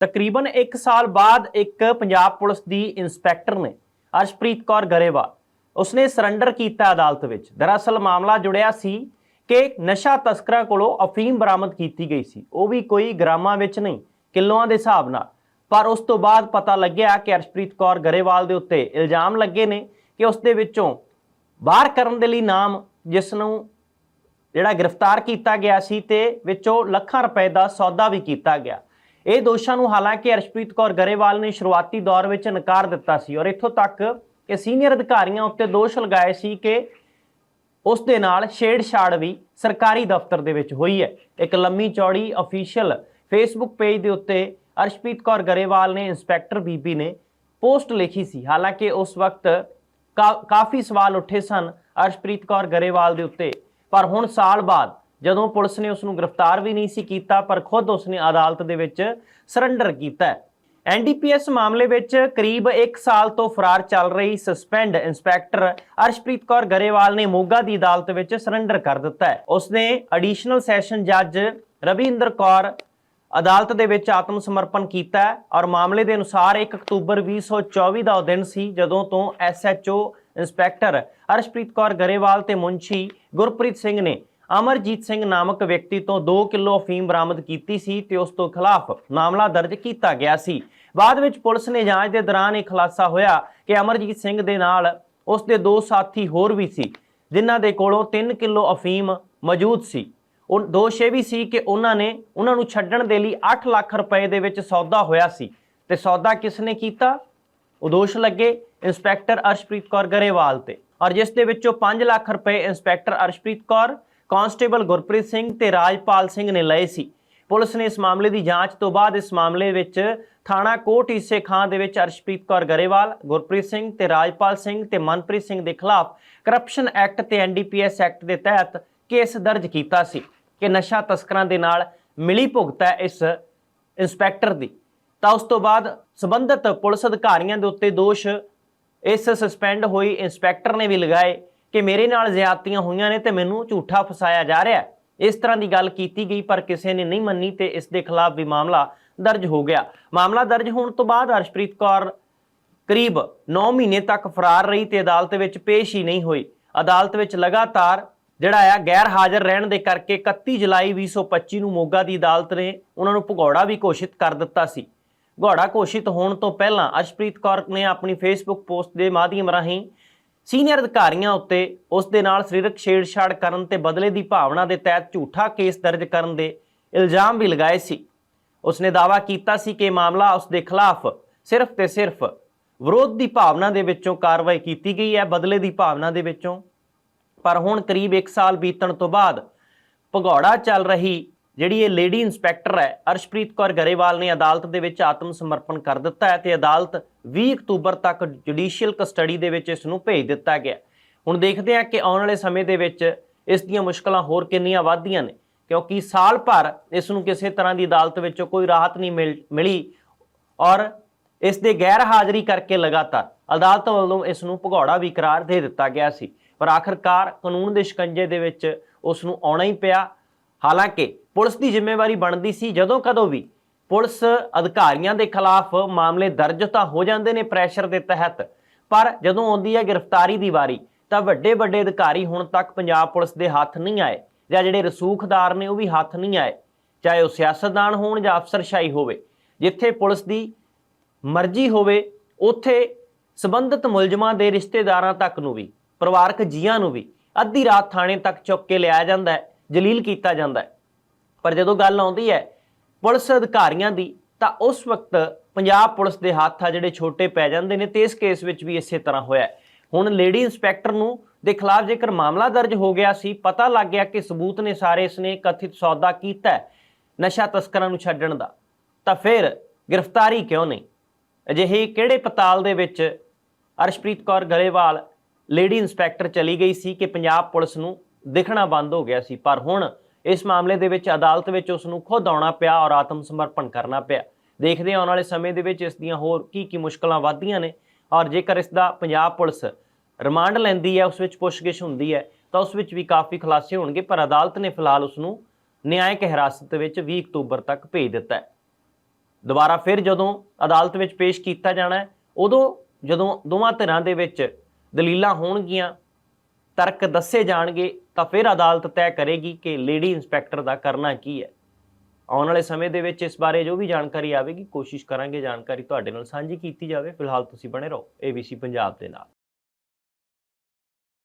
ਤਕਰੀਬਨ 1 ਸਾਲ ਬਾਅਦ ਇੱਕ ਪੰਜਾਬ ਪੁਲਿਸ ਦੀ ਇੰਸਪੈਕਟਰ ਨੇ ਅਰਸ਼ਪ੍ਰੀਤ ਕੌਰ ਗਰੇਵਾਲ, ਉਸਨੇ ਸਰੈਂਡਰ ਕੀਤਾ ਅਦਾਲਤ ਵਿੱਚ। ਦਰਅਸਲ ਮਾਮਲਾ ਜੁੜਿਆ ਸੀ ਕਿ ਨਸ਼ਾ ਤਸਕਰਾਂ ਕੋਲੋਂ ਅਫੀਮ ਬਰਾਮਦ ਕੀਤੀ ਗਈ ਸੀ। ਉਹ ਵੀ ਕੋਈ ਗ੍ਰਾਮਾਂ ਵਿੱਚ ਨਹੀਂ, ਕਿਲੋਆਂ ਦੇ ਹਿਸਾਬ ਨਾਲ। ਪਰ ਉਸ ਤੋਂ ਬਾਅਦ ਪਤਾ ਲੱਗਿਆ ਕਿ ਅਰਸ਼ਪ੍ਰੀਤ ਕੌਰ ਗਰੇਵਾਲ ਦੇ ਉੱਤੇ ਇਲਜ਼ਾਮ ਲੱਗੇ ਨੇ ਕਿ ਉਸ ਦੇ ਵਿੱਚੋਂ ਬਾਹਰ ਕਰਨ ਦੇ ਲਈ ਨਾਮ, ਜਿਸ ਨੂੰ ਜਿਹੜਾ ਗ੍ਰਿਫਤਾਰ ਕੀਤਾ ਗਿਆ ਸੀ, ਤੇ ਵਿੱਚੋਂ ਲੱਖਾਂ ਰੁਪਏ ਦਾ ਸੌਦਾ ਵੀ ਕੀਤਾ ਗਿਆ। ਇਹ ਦੋਸ਼ਾਂ ਨੂੰ ਹਾਲਾਂਕਿ ਅਰਸ਼ਪ੍ਰੀਤ ਕੌਰ ਗਰੇਵਾਲ ਨੇ ਸ਼ੁਰੂਆਤੀ ਦੌਰ ਵਿੱਚ ਨਕਾਰ ਦਿੱਤਾ ਸੀ ਔਰ ਇੱਥੋਂ ਤੱਕ ਕਿ ਸੀਨੀਅਰ ਅਧਿਕਾਰੀਆਂ ਉੱਤੇ ਦੋਸ਼ ਲਗਾਏ ਸੀ ਕਿ ਉਸ ਦੇ ਨਾਲ ਛੇੜਛਾੜ ਵੀ ਸਰਕਾਰੀ ਦਫ਼ਤਰ ਦੇ ਵਿੱਚ ਹੋਈ ਹੈ। ਇੱਕ ਲੰਮੀ ਚੌੜੀ ਅਫੀਸ਼ੀਅਲ ਫੇਸਬੁੱਕ ਪੇਜ ਦੇ ਉੱਤੇ ਅਰਸ਼ਪ੍ਰੀਤ ਕੌਰ ਗਰੇਵਾਲ ਨੇ ਇੰਸਪੈਕਟਰ ਬੀਬੀ ਨੇ ਪੋਸਟ ਲਿਖੀ ਸੀ। ਹਾਲਾਂਕਿ ਉਸ ਵਕਤ ਕਾ- ਕਾਫੀ ਸਵਾਲ ਉੱਠੇ ਸਨ ਅਰਸ਼ਪ੍ਰੀਤ ਕੌਰ ਗਰੇਵਾਲ ਦੇ ਉੱਤੇ, ਪਰ ਹੁਣ ਸਾਲ ਬਾਅਦ ਜਦੋਂ ਪੁਲਿਸ ਨੇ ਉਸ ਨੂੰ ਗ੍ਰਿਫਤਾਰ ਵੀ ਨਹੀਂ ਸੀ ਕੀਤਾ, ਪਰ ਖੁਦ ਉਸ ਨੇ ਅਦਾਲਤ ਦੇ ਵਿੱਚ ਸਰੈਂਡਰ ਕੀਤਾ ਹੈ। ਐਨਡੀਪੀਐਸ ਮਾਮਲੇ ਵਿੱਚ ਕਰੀਬ 1 ਸਾਲ ਤੋਂ ਫਰਾਰ ਚੱਲ ਰਹੀ ਸਸਪੈਂਡ ਇੰਸਪੈਕਟਰ ਅਰਸ਼ਪ੍ਰੀਤ ਕੌਰ ਗਰੇਵਾਲ ਨੇ ਮੋਗਾ ਦੀ ਅਦਾਲਤ ਵਿੱਚ ਸਰੈਂਡਰ ਕਰ ਦਿੱਤਾ ਹੈ। ਉਸਨੇ ਐਡੀਸ਼ਨਲ ਸੈਸ਼ਨ ਜੱਜ ਰਵਿੰਦਰ ਕੌਰ ਅਦਾਲਤ ਦੇ ਵਿੱਚ ਆਤਮ ਸਮਰਪਣ ਕੀਤਾ ਔਰ ਮਾਮਲੇ ਦੇ ਅਨੁਸਾਰ 1 ਅਕਤੂਬਰ 2024 ਦਾ ਉਹ ਦਿਨ ਸੀ, ਜਦੋਂ ਤੋਂ ਐਸਐਚਓ ਇੰਸਪੈਕਟਰ ਅਰਸ਼ਪ੍ਰੀਤ ਕੌਰ ਗਰੇਵਾਲ ਤੇ ਮੁੰਸ਼ੀ ਗੁਰਪ੍ਰੀਤ ਸਿੰਘ ਨੇ ਅਮਰਜੀਤ ਸਿੰਘ ਨਾਮਕ ਵਿਅਕਤੀ ਤੋਂ 2 ਕਿਲੋ ਅਫੀਮ ਬਰਾਮਦ ਕੀਤੀ ਸੀ ਤੇ ਉਸ ਤੋਂ ਖਿਲਾਫ ਮਾਮਲਾ ਦਰਜ ਕੀਤਾ ਗਿਆ ਸੀ। ਬਾਅਦ ਵਿੱਚ ਪੁਲਿਸ ਨੇ ਜਾਂਚ ਦੇ ਦੌਰਾਨ ਇਹ ਖੁਲਾਸਾ ਹੋਇਆ ਕਿ ਅਮਰਜੀਤ ਸਿੰਘ ਦੇ ਨਾਲ ਉਸ ਦੇ ਦੋ ਸਾਥੀ ਹੋਰ ਵੀ ਸੀ, ਜਿਨ੍ਹਾਂ ਦੇ ਕੋਲੋਂ 3 ਕਿਲੋ ਅਫੀਮ ਮੌਜੂਦ ਸੀ। ਉਹ ਦੋਸ਼ ਇਹ ਵੀ ਸੀ ਕਿ ਉਹਨਾਂ ਨੇ, ਉਹਨਾਂ ਨੂੰ ਛੱਡਣ ਦੇ ਲਈ 8 ਲੱਖ ਰੁਪਏ ਦੇ ਵਿੱਚ ਸੌਦਾ ਹੋਇਆ ਸੀ। ਤੇ ਸੌਦਾ ਕਿਸ ਨੇ ਕੀਤਾ? ਉਹ ਦੋਸ਼ ਲੱਗੇ ਇੰਸਪੈਕਟਰ ਅਰਸ਼ਪ੍ਰੀਤ ਕੌਰ ਗਰੇਵਾਲ ਤੇ। ਔਰ ਜਿਸ ਦੇ ਵਿੱਚੋਂ 5 ਲੱਖ ਰੁਪਏ ਇੰਸਪੈਕਟਰ ਅਰਸ਼ਪ੍ਰੀਤ ਕੌਰ ਕਾਂਸਟੇਬਲ ਗੁਰਪ੍ਰੀਤ ਸਿੰਘ ਤੇ ਰਾਜਪਾਲ ਸਿੰਘ ਨੇ ਲਏ ਸੀ। ਪੁਲਿਸ ਨੇ ਇਸ ਮਾਮਲੇ ਦੀ ਜਾਂਚ ਤੋਂ ਬਾਅਦ ਇਸ ਮਾਮਲੇ ਵਿੱਚ ਥਾਣਾ ਕੋਟ ਈਸੇ ਖਾਂ ਦੇ ਵਿੱਚ ਅਰਸ਼ਪ੍ਰੀਤ ਕੌਰ ਗਰੇਵਾਲ, ਗੁਰਪ੍ਰੀਤ ਸਿੰਘ ਤੇ ਰਾਜਪਾਲ ਸਿੰਘ ਤੇ ਮਨਪ੍ਰੀਤ ਸਿੰਘ ਦੇ ਖਿਲਾਫ ਕਰਪਸ਼ਨ ਐਕਟ ਤੇ ਐਨਡੀਪੀਐਸ ਐਕਟ ਦੇ ਤਹਿਤ ਕੇਸ ਦਰਜ ਕੀਤਾ ਸੀ ਕਿ ਨਸ਼ਾ ਤਸਕਰਾਂ ਦੇ ਨਾਲ ਮਿਲੀ ਭੁਗਤ ਹੈ ਇਸ ਇੰਸਪੈਕਟਰ ਦੀ। ਤਾਂ ਉਸ ਤੋਂ ਬਾਅਦ ਸਬੰਧਤ ਪੁਲਿਸ ਅਧਿਕਾਰੀਆਂ ਦੇ ਉੱਤੇ ਦੋਸ਼, ਇਸ ਸਸਪੈਂਡ ਹੋਈ ਇੰਸਪੈਕਟਰ ਨੇ ਵੀ ਲਗਾਏ ਕਿ ਮੇਰੇ ਨਾਲ ਜ਼ਿਆਦਤੀਆਂ ਹੋਈਆਂ ਨੇ ਤੇ ਮੈਨੂੰ ਝੂਠਾ ਫਸਾਇਆ ਜਾ ਰਿਹਾ ਹੈ। ਇਸ ਤਰ੍ਹਾਂ ਦੀ ਗੱਲ ਕੀਤੀ ਗਈ, ਪਰ ਕਿਸੇ ਨੇ ਨਹੀਂ ਮੰਨੀ ਤੇ ਇਸ ਦੇ ਖਿਲਾਫ ਵੀ ਮਾਮਲਾ ਦਰਜ ਹੋ ਗਿਆ। ਮਾਮਲਾ ਦਰਜ ਹੋਣ ਤੋਂ ਬਾਅਦ ਹਰਸ਼ਪ੍ਰੀਤ ਕੌਰ ਕਰੀਬ 9 ਮਹੀਨੇ ਤੱਕ ਫਰਾਰ ਰਹੀ ਤੇ ਅਦਾਲਤ ਵਿੱਚ ਪੇਸ਼ ਹੀ ਨਹੀਂ ਹੋਈ। ਅਦਾਲਤ ਵਿੱਚ ਲਗਾਤਾਰ ਜਿਹੜਾ ਆ, ਗੈਰ ਹਾਜ਼ਰ ਰਹਿਣ ਦੇ ਕਰਕੇ 31 ਜੁਲਾਈ 2025 ਨੂੰ ਮੋਗਾ ਦੀ ਅਦਾਲਤ ਨੇ ਉਹਨਾਂ ਨੂੰ ਭਗੌੜਾ ਵੀ ਘੋਸ਼ਿਤ ਕਰ ਦਿੱਤਾ ਸੀ। ਭਗੌੜਾ ਘੋਸ਼ਿਤ ਹੋਣ ਤੋਂ ਪਹਿਲਾਂ ਅਰਸ਼ਪ੍ਰੀਤ ਕੌਰ ਨੇ ਆਪਣੀ ਫੇਸਬੁੱਕ ਪੋਸਟ ਦੇ ਮਾਧਿਅਮ ਰਾਹੀਂ ਸੀਨੀਅਰ ਅਧਿਕਾਰੀਆਂ ਉੱਤੇ ਉਸ ਦੇ ਨਾਲ ਸਰੀਰਕ ਛੇੜਛਾੜ ਕਰਨ ਤੇ ਬਦਲੇ ਦੀ ਭਾਵਨਾ ਦੇ ਤਹਿਤ ਝੂਠਾ ਕੇਸ ਦਰਜ ਕਰਨ ਦੇ ਇਲਜ਼ਾਮ ਵੀ ਲਗਾਏ ਸੀ। ਉਸਨੇ ਦਾਅਵਾ ਕੀਤਾ ਸੀ ਕਿ ਮਾਮਲਾ ਉਸ ਦੇ ਖਿਲਾਫ ਸਿਰਫ ਤੇ ਸਿਰਫ ਵਿਰੋਧ ਦੀ ਭਾਵਨਾ ਦੇ ਵਿੱਚੋਂ ਕਾਰਵਾਈ ਕੀਤੀ ਗਈ ਹੈ, ਬਦਲੇ ਦੀ ਭਾਵਨਾ ਦੇ ਵਿੱਚੋਂ। ਪਰ ਹੁਣ ਕਰੀਬ 1 ਸਾਲ ਬੀਤਣ ਤੋਂ ਬਾਅਦ ਭਗੌੜਾ ਚੱਲ ਰਹੀ ਜਿਹੜੀ ਇਹ ਲੇਡੀ ਇੰਸਪੈਕਟਰ ਹੈ, ਅਰਸ਼ਪ੍ਰੀਤ ਕੌਰ ਗਰੇਵਾਲ ਨੇ ਅਦਾਲਤ ਦੇ ਵਿੱਚ ਆਤਮ ਸਮਰਪਣ ਕਰ ਦਿੱਤਾ ਹੈ ਤੇ ਅਦਾਲਤ 20 ਅਕਤੂਬਰ ਤੱਕ ਜੁਡੀਸ਼ੀਅਲ ਕਸਟਡੀ ਦੇ ਵਿੱਚ ਇਸ ਨੂੰ ਭੇਜ ਦਿੱਤਾ ਗਿਆ ਹੁਣ ਦੇਖਦੇ ਹਾਂ ਕਿ ਆਉਣ ਵਾਲੇ ਸਮੇਂ ਦੇ ਵਿੱਚ ਇਸ ਦੀਆਂ ਮੁਸ਼ਕਲਾਂ ਹੋਰ ਕਿੰਨੀਆਂ ਵਧਦੀਆਂ ਨੇ, ਕਿਉਂਕਿ ਸਾਲ ਭਰ ਇਸ ਨੂੰ ਕਿਸੇ ਤਰ੍ਹਾਂ ਦੀ ਅਦਾਲਤ ਵਿੱਚੋਂ ਕੋਈ ਰਾਹਤ ਨਹੀਂ ਮਿਲ- ਮਿਲੀ ਔਰ ਇਸ ਦੇ ਗੈਰ ਹਾਜ਼ਰੀ ਕਰਕੇ ਲਗਾਤਾਰ ਅਦਾਲਤ ਵੱਲੋਂ ਇਸ ਨੂੰ ਭਗੌੜਾ ਵੀ ਕਰਾਰ ਦੇ ਦਿੱਤਾ ਗਿਆ ਸੀ। ਪਰ ਆਖਰਕਾਰ ਕਾਨੂੰਨ ਦੇ ਸ਼ਿਕੰਜੇ ਦੇ ਵਿੱਚ ਉਸ ਨੂੰ ਆਉਣਾ ਹੀ ਪਿਆ। ਹਾਲਾਂਕਿ ਪੁਲਿਸ ਦੀ ਜ਼ਿੰਮੇਵਾਰੀ ਬਣਦੀ ਸੀ, ਜਦੋਂ ਕਦੋਂ ਵੀ ਪੁਲਿਸ ਅਧਿਕਾਰੀਆਂ ਦੇ ਖਿਲਾਫ ਮਾਮਲੇ ਦਰਜ ਤਾਂ ਹੋ ਜਾਂਦੇ ਨੇ ਪ੍ਰੈਸ਼ਰ ਦੇ ਤਹਿਤ, ਪਰ ਜਦੋਂ ਆਉਂਦੀ ਹੈ ਗ੍ਰਿਫਤਾਰੀ ਦੀ ਵਾਰੀ, ਤਾਂ ਵੱਡੇ ਵੱਡੇ ਅਧਿਕਾਰੀ ਹੁਣ ਤੱਕ ਪੰਜਾਬ ਪੁਲਿਸ ਦੇ ਹੱਥ ਨਹੀਂ ਆਏ ਜਾਂ ਜਿਹੜੇ ਰਸੂਖਦਾਰ ਨੇ ਉਹ ਵੀ ਹੱਥ ਨਹੀਂ ਆਏ, ਚਾਹੇ ਉਹ ਸਿਆਸਤਦਾਨ ਹੋਣ ਜਾਂ ਅਫਸਰਸ਼ਾਹੀ ਹੋਵੇ, ਜਿੱਥੇ ਪੁਲਿਸ ਦੀ ਮਰਜ਼ੀ ਹੋਵੇ, ਉੱਥੇ ਸਬੰਧਤ ਮੁਲਜ਼ਮਾਂ ਦੇ ਰਿਸ਼ਤੇਦਾਰਾਂ ਤੱਕ ਨੂੰ ਵੀ, ਪਰਿਵਾਰਕ ਜੀਆਂ ਨੂੰ ਵੀ ਅੱਧੀ ਰਾਤ ਥਾਣੇ ਤੱਕ ਚੁੱਕ ਕੇ ਲਿਆਇਆ ਜਾਂਦਾ ਹੈ, ਜਲੀਲ ਕੀਤਾ ਜਾਂਦਾ ਹੈ। ਪਰ ਜਦੋਂ ਗੱਲ ਆਉਂਦੀ ਹੈ ਪੁਲਿਸ ਅਧਿਕਾਰੀਆਂ ਦੀ, ਤਾਂ ਉਸ ਵਕਤ ਪੰਜਾਬ ਪੁਲਿਸ ਦੇ ਹੱਥ ਆ ਜਿਹੜੇ ਛੋਟੇ ਪੈ ਜਾਂਦੇ ਨੇ, ਤੇ ਇਸ ਕੇਸ ਵਿੱਚ ਵੀ ਇਸੇ ਤਰ੍ਹਾਂ ਹੋਇਆ ਹੁਣ ਲੇਡੀ ਇੰਸਪੈਕਟਰ ਨੂੰ ਦੇ ਖਿਲਾਫ ਜੇਕਰ ਮਾਮਲਾ ਦਰਜ ਹੋ ਗਿਆ ਸੀ, ਪਤਾ ਲੱਗ ਗਿਆ ਕਿ ਸਬੂਤ ਨੇ ਸਾਰੇ ਇਸਨੇ ਕਥਿਤ ਸੌਦਾ ਕੀਤਾ ਨਸ਼ਾ ਤਸਕਰਾਂ ਨੂੰ ਛੱਡਣ ਦਾ। ਤਾਂ ਫਿਰ ਗ੍ਰਿਫਤਾਰੀ ਕਿਉਂ ਨਹੀਂ? ਅਜਿਹੇ ਕਿਹੜੇ ਪਤਾਲ ਦੇ ਵਿੱਚ ਅਰਸ਼ਪ੍ਰੀਤ ਕੌਰ ਗਲੇਵਾਲ ਲੇਡੀ ਇੰਸਪੈਕਟਰ ਚਲੀ ਗਈ ਸੀ ਕਿ ਪੰਜਾਬ ਪੁਲਿਸ ਨੂੰ ਦਿਖਣਾ ਬੰਦ ਹੋ ਗਿਆ ਸੀ? ਪਰ ਹੁਣ ਇਸ ਮਾਮਲੇ ਦੇ ਵਿੱਚ ਅਦਾਲਤ ਵਿੱਚ ਉਸ ਨੂੰ ਖੁਦ ਆਉਣਾ ਪਿਆ ਔਰ ਆਤਮ ਸਮਰਪਣ ਕਰਨਾ ਪਿਆ। ਦੇਖਦੇ ਹਾਂ ਆਉਣ ਵਾਲੇ ਸਮੇਂ ਦੇ ਵਿੱਚ ਇਸ ਦੀਆਂ ਹੋਰ ਕੀ ਕੀ ਮੁਸ਼ਕਲਾਂ ਵਧਦੀਆਂ ਨੇ ਔਰ ਜੇਕਰ ਇਸ ਦਾ ਪੰਜਾਬ ਪੁਲਿਸ ਰਿਮਾਂਡ ਲੈਂਦੀ ਹੈ, ਉਸ ਵਿੱਚ ਪੁੱਛਗਿੱਛ ਹੁੰਦੀ ਹੈ, ਤਾਂ ਉਸ ਵਿੱਚ ਵੀ ਕਾਫੀ ਖੁਲਾਸੇ ਹੋਣਗੇ, ਪਰ ਅਦਾਲਤ ਨੇ ਫਿਲਹਾਲ ਉਸ ਨੂੰ ਨਿਆਇਕ ਹਿਰਾਸਤ ਵਿੱਚ 20 ਅਕਤੂਬਰ ਤੱਕ ਭੇਜ ਦਿੱਤਾ ਹੈ। ਦੁਬਾਰਾ ਫਿਰ ਜਦੋਂ ਅਦਾਲਤ ਵਿੱਚ ਪੇਸ਼ ਕੀਤਾ ਜਾਣਾ ਉਦੋਂ ਜਦੋਂ ਦੋਵਾਂ ਧਿਰਾਂ ਦੇ ਵਿੱਚ ਦਲੀਲਾਂ ਹੋਣਗੀਆਂ ਤਰਕ ਦੱਸੇ ਜਾਣਗੇ, ਤਾਂ ਫਿਰ ਅਦਾਲਤ ਤੈਅ ਕਰੇਗੀ ਕਿ ਲੇਡੀ ਇੰਸਪੈਕਟਰ ਦਾ ਕਰਨਾ ਕੀ ਹੈ। ਆਉਣ ਵਾਲੇ ਸਮੇਂ ਦੇ ਵਿੱਚ ਇਸ ਬਾਰੇ ਜੋ ਵੀ ਜਾਣਕਾਰੀ ਆਵੇਗੀ, ਕੋਸ਼ਿਸ਼ ਕਰਾਂਗੇ ਜਾਣਕਾਰੀ ਤੁਹਾਡੇ ਨਾਲ ਸਾਂਝੀ ਕੀਤੀ ਜਾਵੇ। ਫਿਲਹਾਲ ਤੁਸੀਂ ਬਣੇ ਰਹੋ ABC ਪੰਜਾਬ ਦੇ ਨਾਲ।